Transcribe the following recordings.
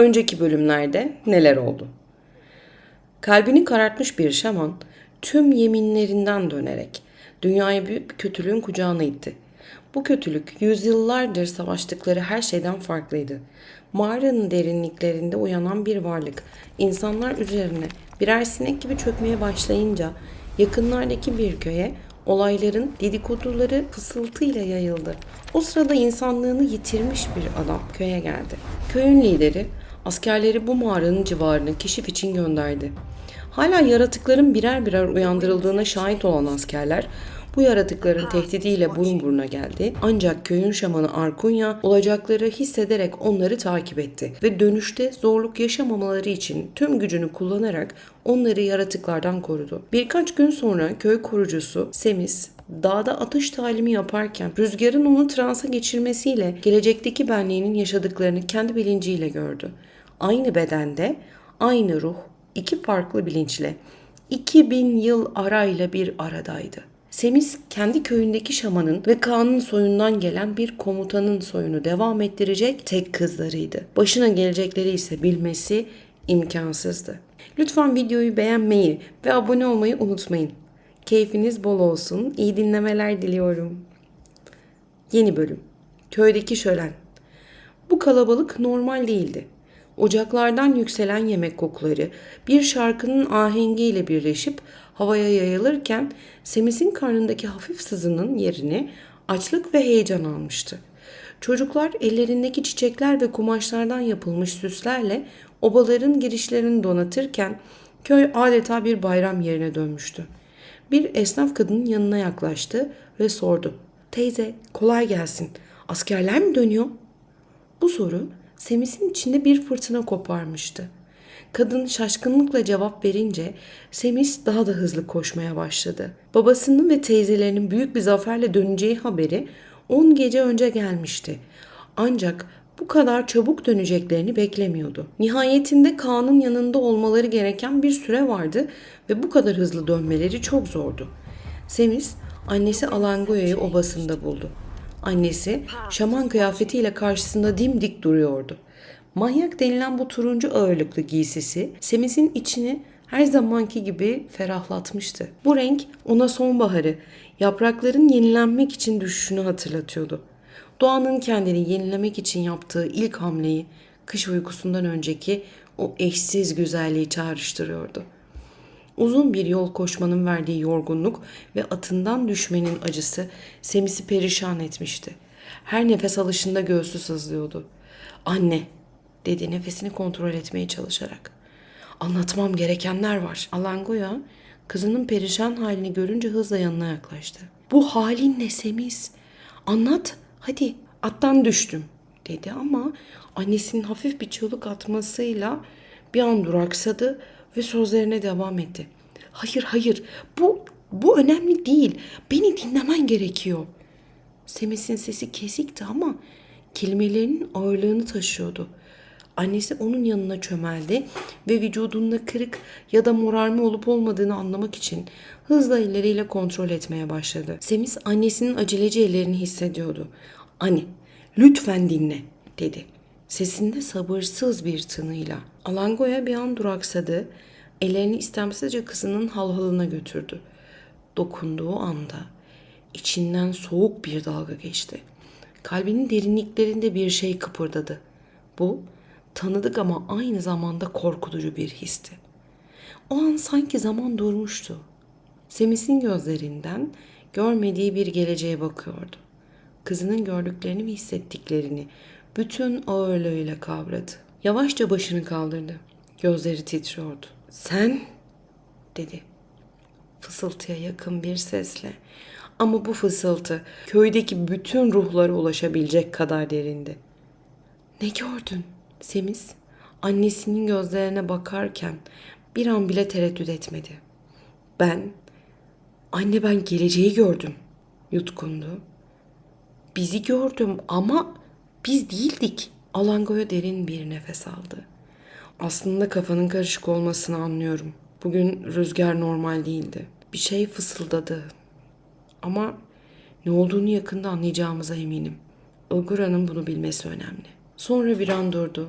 Önceki bölümlerde neler oldu? Kalbini karartmış bir şaman tüm yeminlerinden dönerek dünyayı büyük bir kötülüğün kucağına itti. Bu kötülük yüzyıllardır savaştıkları her şeyden farklıydı. Mağaranın derinliklerinde uyanan bir varlık insanlar üzerine birer sinek gibi çökmeye başlayınca yakınlardaki bir köye olayların dedikoduları fısıltıyla yayıldı. O sırada insanlığını yitirmiş bir adam köye geldi. Köyün lideri askerleri bu mağaranın civarına keşif için gönderdi. Hala yaratıkların birer birer uyandırıldığına şahit olan askerler bu yaratıkların tehdidiyle burun buruna geldi. Ancak köyün şamanı Arkunya olacakları hissederek onları takip etti ve dönüşte zorluk yaşamamaları için tüm gücünü kullanarak onları yaratıklardan korudu. Birkaç gün sonra köy korucusu Semis dağda atış talimi yaparken rüzgarın onu transa geçirmesiyle gelecekteki benliğinin yaşadıklarını kendi bilinciyle gördü. Aynı bedende, aynı ruh, iki farklı bilinçle 2000 yıl arayla bir aradaydı. Semis kendi köyündeki şamanın ve Kaan'ın soyundan gelen bir komutanın soyunu devam ettirecek tek kızlarıydı. Başına gelecekleri ise bilmesi imkansızdı. Lütfen videoyu beğenmeyi ve abone olmayı unutmayın. Keyfiniz bol olsun. İyi dinlemeler diliyorum. Yeni bölüm. Köydeki şölen. Bu kalabalık normal değildi. Ocaklardan yükselen yemek kokuları bir şarkının ahengiyle birleşip havaya yayılırken Semis'in karnındaki hafif sızının yerini açlık ve heyecan almıştı. Çocuklar ellerindeki çiçekler ve kumaşlardan yapılmış süslerle obaların girişlerini donatırken köy adeta bir bayram yerine dönmüştü. Bir esnaf kadının yanına yaklaştı ve sordu. Teyze kolay gelsin. Askerler mi dönüyor? Bu soru Semis'in içinde bir fırtına koparmıştı. Kadın şaşkınlıkla cevap verince Semis daha da hızlı koşmaya başladı. Babasının ve teyzelerinin büyük bir zaferle döneceği haberi 10 gece önce gelmişti. Ancak bu kadar çabuk döneceklerini beklemiyordu. Nihayetinde Kaan'ın yanında olmaları gereken bir süre vardı ve bu kadar hızlı dönmeleri çok zordu. Semis annesi Alangoya'yı obasında buldu. Annesi şaman kıyafetiyle karşısında dimdik duruyordu. Manyak denilen bu turuncu ağırlıklı giysisi Semis'in içini her zamanki gibi ferahlatmıştı. Bu renk ona sonbaharı, yaprakların yenilenmek için düşüşünü hatırlatıyordu. Doğanın kendini yenilemek için yaptığı ilk hamleyi, kış uykusundan önceki o eşsiz güzelliği çağrıştırıyordu. Uzun bir yol koşmanın verdiği yorgunluk ve atından düşmenin acısı Semis'i perişan etmişti. Her nefes alışında göğsü sızlıyordu. Anne, dedi nefesini kontrol etmeye çalışarak. Anlatmam gerekenler var. Alangoya kızının perişan halini görünce hızla yanına yaklaştı. Bu halin ne Semis? Anlat, hadi. Attan düştüm, dedi ama annesinin hafif bir çığlık atmasıyla bir an duraksadı ve sözlerine devam etti. Hayır hayır bu bu önemli değil. Beni dinlemen gerekiyor. Semis'in sesi kesikti ama kelimelerinin ağırlığını taşıyordu. Annesi onun yanına çömeldi ve vücudunda kırık ya da morarma olup olmadığını anlamak için hızla elleriyle kontrol etmeye başladı. Semis annesinin aceleci ellerini hissediyordu. Anne, lütfen dinle, dedi. Sesinde sabırsız bir tınıyla. Alangoya bir an duraksadı. Ellerini istemsizce kızının halhalına götürdü. Dokunduğu anda içinden soğuk bir dalga geçti. Kalbinin derinliklerinde bir şey kıpırdadı. Bu tanıdık ama aynı zamanda korkutucu bir histi. O an sanki zaman durmuştu. Semis'in gözlerinden görmediği bir geleceğe bakıyordu. Kızının gördüklerini ve hissettiklerini bütün ağırlığıyla kavradı. Yavaşça başını kaldırdı. Gözleri titriyordu. Sen dedi. Fısıltıya yakın bir sesle. Ama bu fısıltı köydeki bütün ruhlara ulaşabilecek kadar derindi. Ne gördün? Semis annesinin gözlerine bakarken bir an bile tereddüt etmedi. Ben, anne ben geleceği gördüm, yutkundu. Bizi gördüm ama biz değildik. Alangoya derin bir nefes aldı. Aslında kafanın karışık olmasını anlıyorum. Bugün rüzgar normal değildi. Bir şey fısıldadı. Ama ne olduğunu yakında anlayacağımıza eminim. Ilgura'nın bunu bilmesi önemli. Sonra bir an durdu.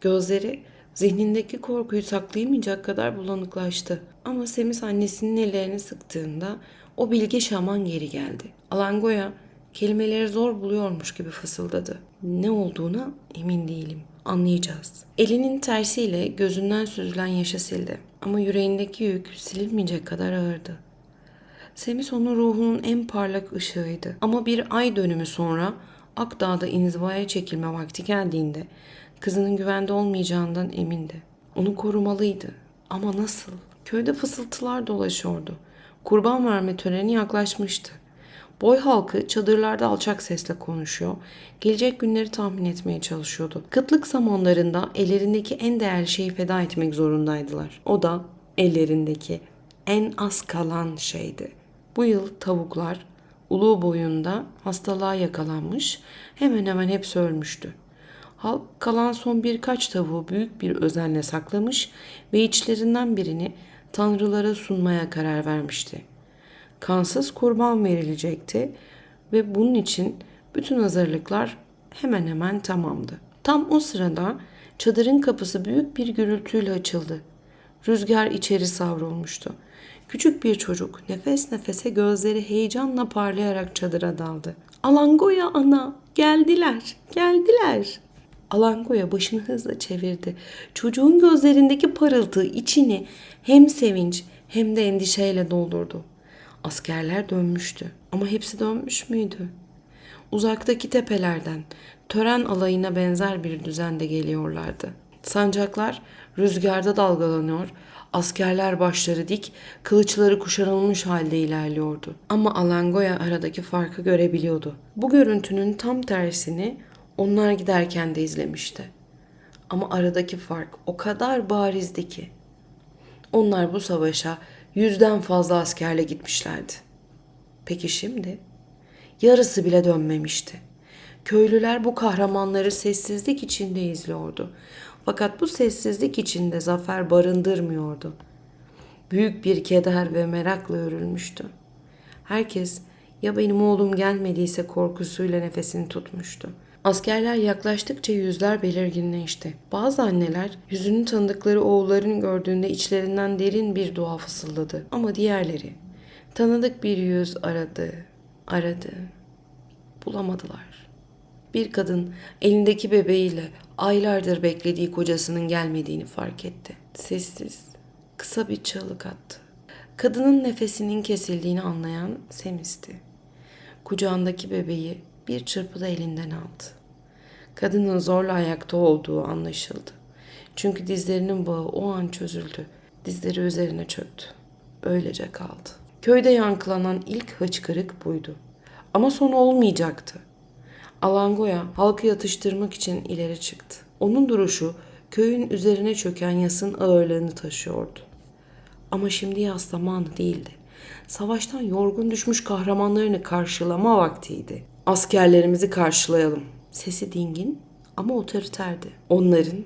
Gözleri zihnindeki korkuyu saklayamayacak kadar bulanıklaştı. Ama Semis annesinin ellerini sıktığında o bilge şaman geri geldi. Alangoya kelimeleri zor buluyormuş gibi fısıldadı. Ne olduğuna emin değilim. Anlayacağız. Elinin tersiyle gözünden süzülen yaşı sildi. Ama yüreğindeki yük silinmeyecek kadar ağırdı. Semis onun ruhunun en parlak ışığıydı. Ama bir ay dönümü sonra Akdağ'da inzivaya çekilme vakti geldiğinde kızının güvende olmayacağından emindi. Onu korumalıydı. Ama nasıl? Köyde fısıltılar dolaşıyordu. Kurban verme töreni yaklaşmıştı. Boy halkı çadırlarda alçak sesle konuşuyor, gelecek günleri tahmin etmeye çalışıyordu. Kıtlık zamanlarında ellerindeki en değerli şeyi feda etmek zorundaydılar. O da ellerindeki en az kalan şeydi. Bu yıl tavuklar ulu boyunda hastalığa yakalanmış, hemen hemen hepsi ölmüştü. Halk kalan son birkaç tavuğu büyük bir özenle saklamış ve içlerinden birini tanrılara sunmaya karar vermişti. Kansız kurban verilecekti ve bunun için bütün hazırlıklar hemen hemen tamamdı. Tam o sırada çadırın kapısı büyük bir gürültüyle açıldı. Rüzgar içeri savrulmuştu. Küçük bir çocuk nefes nefese gözleri heyecanla parlayarak çadıra daldı. Alangoya ana, geldiler, geldiler. Alangoya başını hızla çevirdi. Çocuğun gözlerindeki parıltı içini hem sevinç hem de endişeyle doldurdu. Askerler dönmüştü ama hepsi dönmüş müydü? Uzaktaki tepelerden tören alayına benzer bir düzende geliyorlardı. Sancaklar rüzgarda dalgalanıyor, askerler başları dik, kılıçları kuşanılmış halde ilerliyordu. Ama Alangoya aradaki farkı görebiliyordu. Bu görüntünün tam tersini onlar giderken de izlemişti. Ama aradaki fark o kadar barizdi ki. Onlar bu savaşa yüzden fazla askerle gitmişlerdi. Peki şimdi? Yarısı bile dönmemişti. Köylüler bu kahramanları sessizlik içinde izliyordu. Fakat bu sessizlik içinde zafer barındırmıyordu. Büyük bir keder ve merakla örülmüştü. Herkes ya benim oğlum gelmediyse korkusuyla nefesini tutmuştu. Askerler yaklaştıkça yüzler belirginleşti. Bazı anneler yüzünü tanıdıkları oğullarını gördüğünde içlerinden derin bir dua fısıldadı. Ama diğerleri tanıdık bir yüz aradı, aradı. Bulamadılar. Bir kadın elindeki bebeğiyle aylardır beklediği kocasının gelmediğini fark etti. Sessiz, kısa bir çığlık attı. Kadının nefesinin kesildiğini anlayan Semis'ti. Kucağındaki bebeği bir çırpıda elinden aldı. Kadının zorla ayakta olduğu anlaşıldı. Çünkü dizlerinin bağı o an çözüldü. Dizleri üzerine çöktü. Öylece kaldı. Köyde yankılanan ilk hıçkırık buydu. Ama son olmayacaktı. Alangoya halkı yatıştırmak için ileri çıktı. Onun duruşu köyün üzerine çöken yasın ağırlığını taşıyordu. Ama şimdi yas zamanı değildi. Savaştan yorgun düşmüş kahramanlarını karşılama vaktiydi. Askerlerimizi karşılayalım. Sesi dingin ama otoriterdi. Onların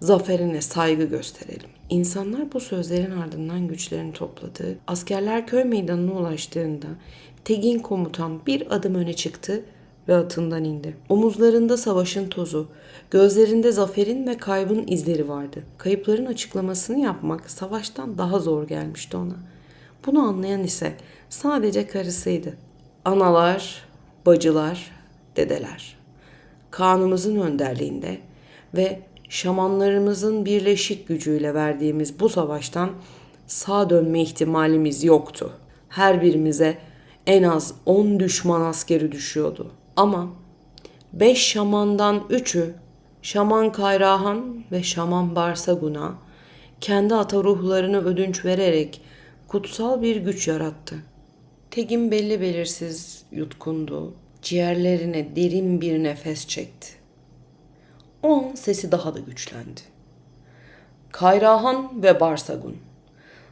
zaferine saygı gösterelim. İnsanlar bu sözlerin ardından güçlerini topladı. Askerler köy meydanına ulaştığında Tegin komutan bir adım öne çıktı ve atından indi. Omuzlarında savaşın tozu, gözlerinde zaferin ve kaybın izleri vardı. Kayıpların açıklamasını yapmak savaştan daha zor gelmişti ona. Bunu anlayan ise sadece karısıydı. Analar, bacılar, dedeler. Kanımızın önderliğinde ve şamanlarımızın birleşik gücüyle verdiğimiz bu savaştan sağ dönme ihtimalimiz yoktu. Her birimize en az 10 düşman askeri düşüyordu. Ama 5 şamandan 3'ü Şaman Kayrahan ve Şaman Barsaguna kendi ata ruhlarını ödünç vererek kutsal bir güç yarattı. Tegin belli belirsiz yutkundu. Ciğerlerine derin bir nefes çekti. O an sesi daha da güçlendi. Kayrahan ve Barsagun.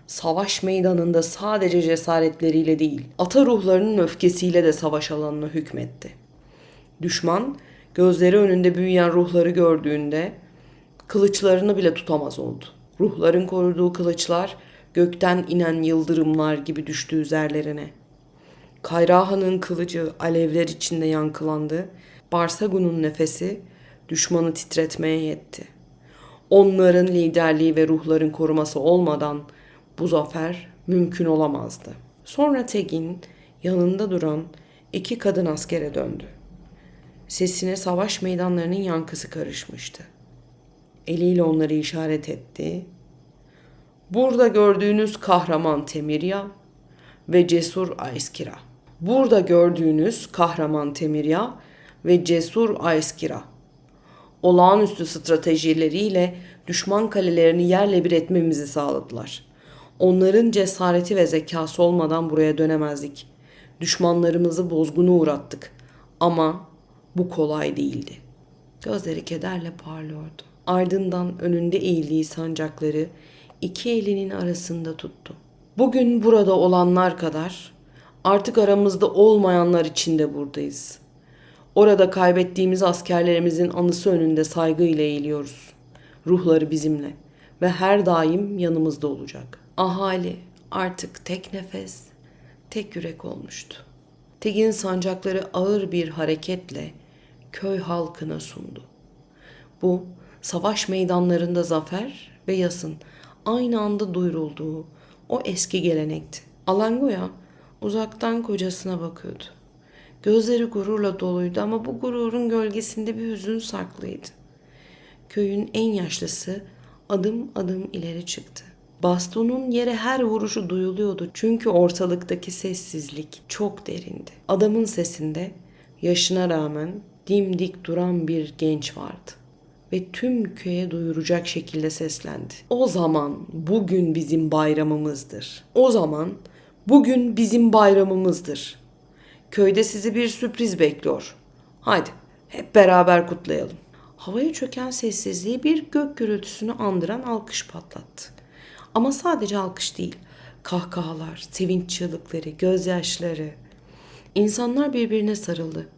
Savaş meydanında sadece cesaretleriyle değil, ata ruhlarının öfkesiyle de savaş alanına hükmetti. Düşman, gözleri önünde büyüyen ruhları gördüğünde kılıçlarını bile tutamaz oldu. Ruhların koruduğu kılıçlar gökten inen yıldırımlar gibi düştü üzerlerine. Kayrahan'ın kılıcı alevler içinde yankılandı. Barsagun'un nefesi düşmanı titretmeye yetti. Onların liderliği ve ruhların koruması olmadan bu zafer mümkün olamazdı. Sonra Tegin yanında duran iki kadın askere döndü. Sesine savaş meydanlarının yankısı karışmıştı. Eliyle onları işaret etti. Burada gördüğünüz kahraman Temirya ve cesur Ayskira. Burada gördüğünüz kahraman Temirya ve cesur Ayskira. Olağanüstü stratejileriyle düşman kalelerini yerle bir etmemizi sağladılar. Onların cesareti ve zekası olmadan buraya dönemezdik. Düşmanlarımızı bozguna uğrattık. Ama bu kolay değildi. Gözleri kederle parlıyordu. Ardından önünde eğildiği sancakları iki elinin arasında tuttu. Bugün burada olanlar kadar artık aramızda olmayanlar için de buradayız. Orada kaybettiğimiz askerlerimizin anısı önünde saygıyla eğiliyoruz. Ruhları bizimle ve her daim yanımızda olacak. Ahali artık tek nefes, tek yürek olmuştu. Tegin sancakları ağır bir hareketle köy halkına sundu. Bu savaş meydanlarında zafer ve yasın aynı anda duyurulduğu o eski gelenekti. Alangoya uzaktan kocasına bakıyordu. Gözleri gururla doluydu ama bu gururun gölgesinde bir hüzün saklıydı. Köyün en yaşlısı adım adım ileri çıktı. Bastonun yere her vuruşu duyuluyordu çünkü ortalıktaki sessizlik çok derindi. Adamın sesinde yaşına rağmen dimdik duran bir genç vardı ve tüm köye duyuracak şekilde seslendi. O zaman bugün bizim bayramımızdır. O zaman bugün bizim bayramımızdır. Köyde sizi bir sürpriz bekliyor. Haydi hep beraber kutlayalım. Havaya çöken sessizliği bir gök gürültüsünü andıran alkış patlattı. Ama sadece alkış değil. Kahkahalar, sevinç çığlıkları, gözyaşları. İnsanlar birbirine sarıldı.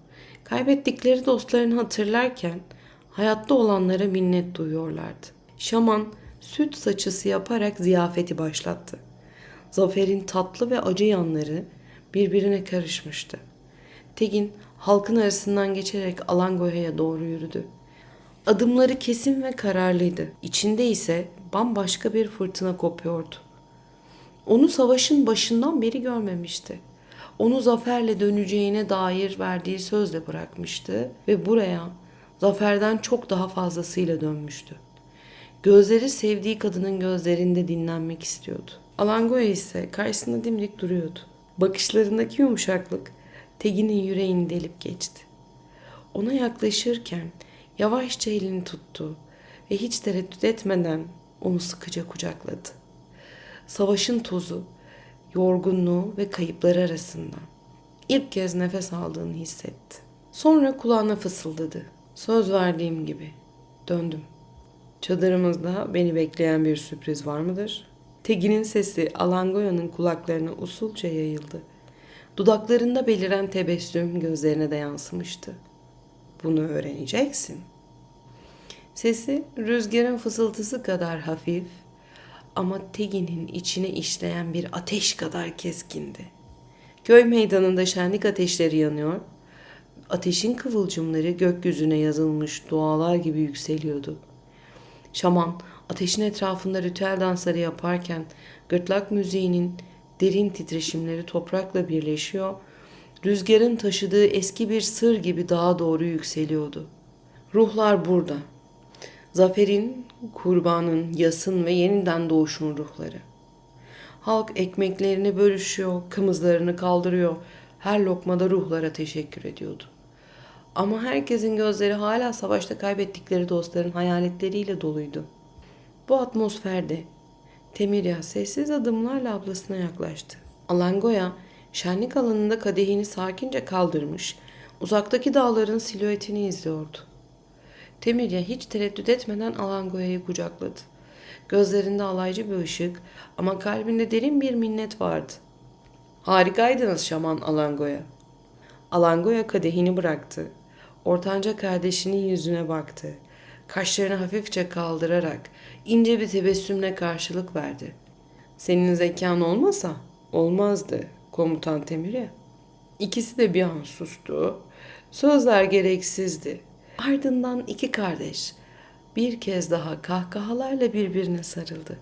Kaybettikleri dostlarını hatırlarken hayatta olanlara minnet duyuyorlardı. Şaman süt saçısı yaparak ziyafeti başlattı. Zaferin tatlı ve acı yanları birbirine karışmıştı. Tegin halkın arasından geçerek Alangoya'ya doğru yürüdü. Adımları kesin ve kararlıydı. İçinde ise bambaşka bir fırtına kopuyordu. Onu savaşın başından beri görmemişti. Onu zaferle döneceğine dair verdiği sözle bırakmıştı ve buraya zaferden çok daha fazlasıyla dönmüştü. Gözleri sevdiği kadının gözlerinde dinlenmek istiyordu. Alangoya ise karşısında dimdik duruyordu. Bakışlarındaki yumuşaklık Tegin'in yüreğini delip geçti. Ona yaklaşırken yavaşça elini tuttu ve hiç tereddüt etmeden onu sıkıca kucakladı. Savaşın tozu, yorgunluğu ve kayıpları arasında ilk kez nefes aldığını hissetti. Sonra kulağına fısıldadı. Söz verdiğim gibi döndüm. Çadırımızda beni bekleyen bir sürpriz var mıdır? Tegin'in sesi Alangoya'nın kulaklarına usulca yayıldı. Dudaklarında beliren tebessüm gözlerine de yansımıştı. Bunu öğreneceksin. Sesi rüzgarın fısıltısı kadar hafif ama Tegin'in içine işleyen bir ateş kadar keskindi. Köy meydanında şenlik ateşleri yanıyor, ateşin kıvılcımları gökyüzüne yazılmış dualar gibi yükseliyordu. Şaman ateşin etrafında ritüel dansları yaparken gırtlak müziğinin derin titreşimleri toprakla birleşiyor, rüzgarın taşıdığı eski bir sır gibi daha doğru yükseliyordu. Ruhlar burada. Zaferin, kurbanın, yasın ve yeniden doğuşun ruhları. Halk ekmeklerini bölüşüyor, kımızlarını kaldırıyor. Her lokmada ruhlara teşekkür ediyordu. Ama herkesin gözleri hala savaşta kaybettikleri dostların hayaletleriyle doluydu. Bu atmosferde Temirya sessiz adımlarla ablasına yaklaştı. Alangoya şenlik alanında kadehini sakince kaldırmış, uzaktaki dağların silüetini izliyordu. Temirya hiç tereddüt etmeden Alangoya'yı kucakladı. Gözlerinde alaycı bir ışık ama kalbinde derin bir minnet vardı. Harikaydınız şaman Alangoya. Alangoya kadehini bıraktı. Ortanca kardeşinin yüzüne baktı. Kaşlarını hafifçe kaldırarak ince bir tebessümle karşılık verdi. Senin zekan olmasa olmazdı komutan Temir'e. İkisi de bir an sustu. Sözler gereksizdi. Ardından iki kardeş bir kez daha kahkahalarla birbirine sarıldı.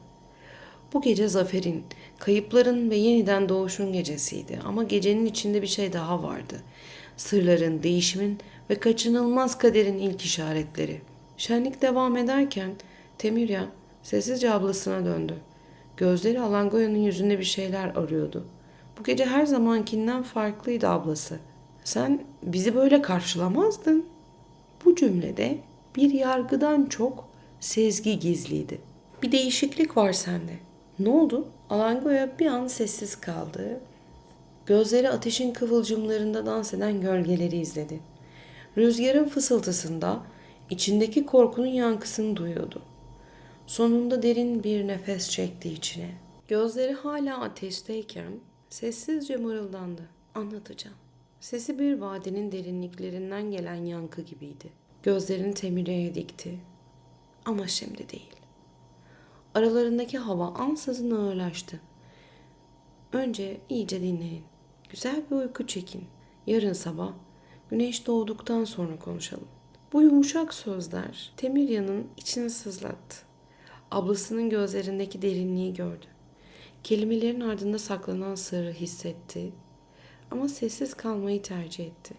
Bu gece zaferin, kayıpların ve yeniden doğuşun gecesiydi ama gecenin içinde bir şey daha vardı. Sırların, değişimin ve kaçınılmaz kaderin ilk işaretleri. Şenlik devam ederken Temirya sessizce ablasına döndü. Gözleri Alangoya'nın yüzünde bir şeyler arıyordu. Bu gece her zamankinden farklıydı ablası. Sen bizi böyle karşılamazdın. Bu cümlede bir yargıdan çok sezgi gizliydi. Bir değişiklik var sende. Ne oldu? Alangoya bir an sessiz kaldı. Gözleri ateşin kıvılcımlarında dans eden gölgeleri izledi. Rüzgarın fısıltısında içindeki korkunun yankısını duyuyordu. Sonunda derin bir nefes çekti içine. Gözleri hala ateşteyken sessizce mırıldandı. Anlatacağım. Sesi bir vadinin derinliklerinden gelen yankı gibiydi. Gözlerini Temire'ye dikti. Ama şimdi değil. Aralarındaki hava ansızın ağırlaştı. Önce iyice dinleyin. Güzel bir uyku çekin. Yarın sabah güneş doğduktan sonra konuşalım. Bu yumuşak sözler Temirya'nın içini sızlattı. Ablasının gözlerindeki derinliği gördü. Kelimelerin ardında saklanan sırrı hissetti ama sessiz kalmayı tercih etti.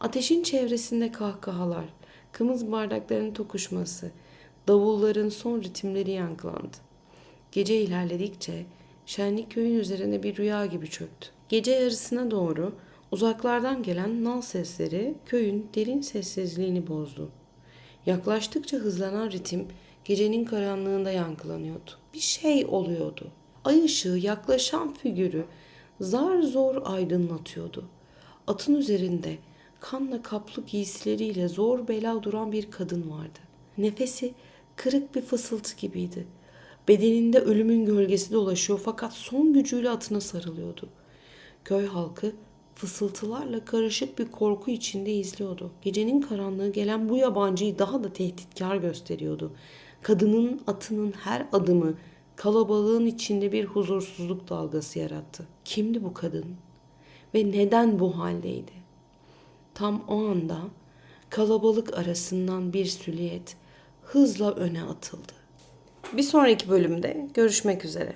Ateşin çevresinde kahkahalar, kımız bardakların tokuşması, davulların son ritimleri yankılandı. Gece ilerledikçe şenlik köyün üzerine bir rüya gibi çöktü. Gece yarısına doğru uzaklardan gelen nal sesleri köyün derin sessizliğini bozdu. Yaklaştıkça hızlanan ritim gecenin karanlığında yankılanıyordu. Bir şey oluyordu. Ay ışığı yaklaşan figürü zar zor aydınlatıyordu. Atın üzerinde kanla kaplı giysileriyle zor bela duran bir kadın vardı. Nefesi kırık bir fısıltı gibiydi. Bedeninde ölümün gölgesi dolaşıyor fakat son gücüyle atına sarılıyordu. Köy halkı fısıltılarla karışık bir korku içinde izliyordu. Gecenin karanlığı gelen bu yabancıyı daha da tehditkar gösteriyordu. Kadının atının her adımı kalabalığın içinde bir huzursuzluk dalgası yarattı. Kimdi bu kadın? Ve neden bu haldeydi? Tam o anda kalabalık arasından bir süliyet hızla öne atıldı. Bir sonraki bölümde görüşmek üzere.